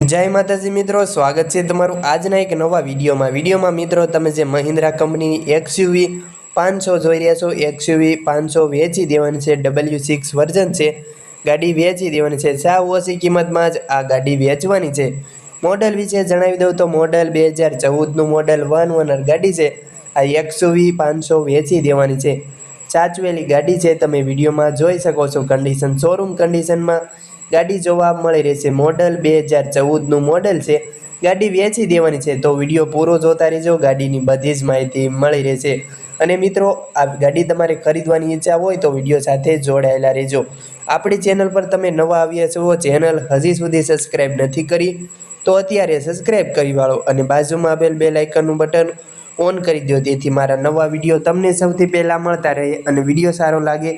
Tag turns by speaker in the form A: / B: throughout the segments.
A: જય માતાજી મિત્રો, સ્વાગત છે તમારું આજના એક નવા વિડીયોમાં. વિડીયોમાં મિત્રો, તમે જે મહિન્દ્રા કંપનીની એક્સયુવી પાંચસો જોઈ રહ્યા છો એક્સયુવી પાંચસો વેચી દેવાની છે, ડબલ્યુ સિક્સ વર્ઝન છે, ગાડી વેચી દેવાની છે. સાવ ઓછી કિંમતમાં જ આ ગાડી વેચવાની છે. મોડલ વિશે જણાવી દઉં તો મોડલ બે હજાર ચૌદનું મોડલ વન ઓનર ગાડી છે. આ એક્સયુવી પાંચસો વેચી દેવાની છે. સાચવેલી ગાડી છે, તમે વિડીયોમાં જોઈ શકો છો. કન્ડિશન શોરૂમ કન્ડિશનમાં ગાડી જોવા મળી રહેશે મોડલ બે હજાર ચૌદનું મોડલ છે. ગાડી વેચી દેવાની છે. તો વીડિયો પૂરો જોતા રહેજો. ગાડીની બધી જ માહિતી મળી રહેશે અને મિત્રો, આ ગાડી તમારે ખરીદવાની ઈચ્છા હોય તો વીડિયો સાથે જોડાયેલા રહેજો. આપણી ચેનલ પર તમે નવા આવ્યા છો, ચેનલ હજી સુધી સબસ્ક્રાઈબ નથી કરી, તો અત્યારે સબસ્ક્રાઈબ કરી વાળો અને બાજુમાં આપેલ બે લાઇકનનું બટન ઓન કરી દો તેથી મારા નવા વીડિયો તમને સૌથી પહેલાં મળતા રહે અને વીડિયો સારો લાગે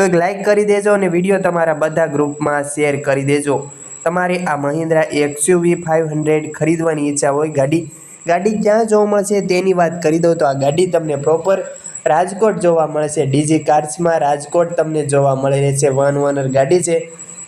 A: તો એક લાઇક કરી દેજો અને વીડિયો તમારા બધા ગ્રુપમાં શેર કરી દેજો. તમારે આ મહિન્દ્રા એક્સયુવી ફાઇવ હંડ્રેડ ખરીદવાની ઈચ્છા હોય ગાડી ગાડી ક્યાં જોવા મળશે તેની વાત કરી દઉં તો આ ગાડી તમને પ્રોપર રાજકોટ જોવા મળશે. ડીજી કાર્સમાં રાજકોટ તમને જોવા મળી રહેશે. વન ઓનર ગાડી છે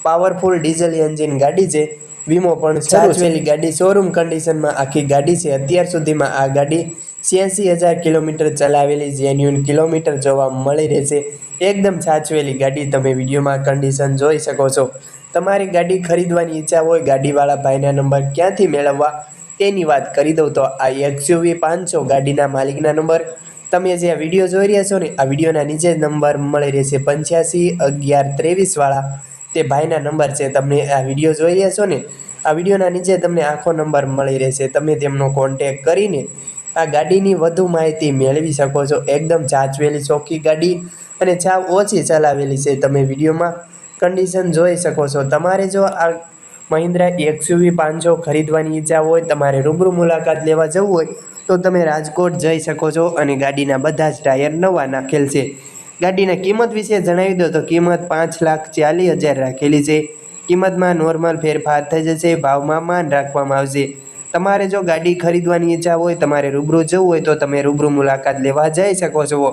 A: પાવરફુલ ડીઝલ એન્જિન ગાડી છે વીમો પણ સાચવેલી ગાડી શોરૂમ કન્ડિશનમાં આખી ગાડી છે. અત્યાર સુધીમાં આ ગાડી છ્યાસી હજાર કિલોમીટર ચલાવેલી જેન્યુન કિલોમીટર જોવા મળી રહેશે. એકદમ સાચવેલી ગાડી તમે વિડીયોમાં કન્ડિશન જોઈ શકો છો. તમારી ગાડી ખરીદવાની ઈચ્છા હોય, ગાડીવાળા ભાઈના નંબર ક્યાંથી મેળવવા? તેની વાત કરી દઉં તો આ એક્સયુવી પાંચસો ગાડીના માલિકના નંબર તમે જે આ વીડિયો જોઈ રહ્યા છો ને, આ વિડીયોના નીચે નંબર મળી રહેશે પંચ્યાસી અગિયાર ત્રેવીસવાળા તે ભાઈના નંબર છે તમને આ વીડિયો જોઈ રહ્યા છો ને, આ વિડીયોના નીચે તમને આખો નંબર મળી રહેશે. તમે તેમનો કોન્ટેક કરીને આ ગાડીની વધુ માહિતી મેળવી શકો છો. એકદમ ચાચવેલી ચોખ્ખી ગાડી. અને છાવ ઓછી ચલાવેલી છે તમે વિડીયોમાં. કન્ડિશન જોઈ શકો છો. તમારે જો આ મહિન્દ્રા એક્સયુવી પાંચસો ખરીદવાની ઈચ્છા હોય, તમારે રૂબરૂ મુલાકાત લેવા જવું હોય, તો તમે રાજકોટ જઈ શકો છો અને ગાડીના બધા જ ટાયર નવા નાખેલ છે. ગાડીના કિંમત વિશે જણાવી દો તો કિંમત પાંચ લાખ ચાલીસ હજાર રાખેલી છે. કિંમતમાં નોર્મલ ફેરફાર થઈ જશે, ભાવમાં માન રાખવામાં આવશે. તમારે જો ગાડી ખરીદવાની ઈચ્છા હોય, તમારે રૂબરૂ જવું હોય, તો તમે રૂબરૂ મુલાકાત લેવા જઈ શકો છો.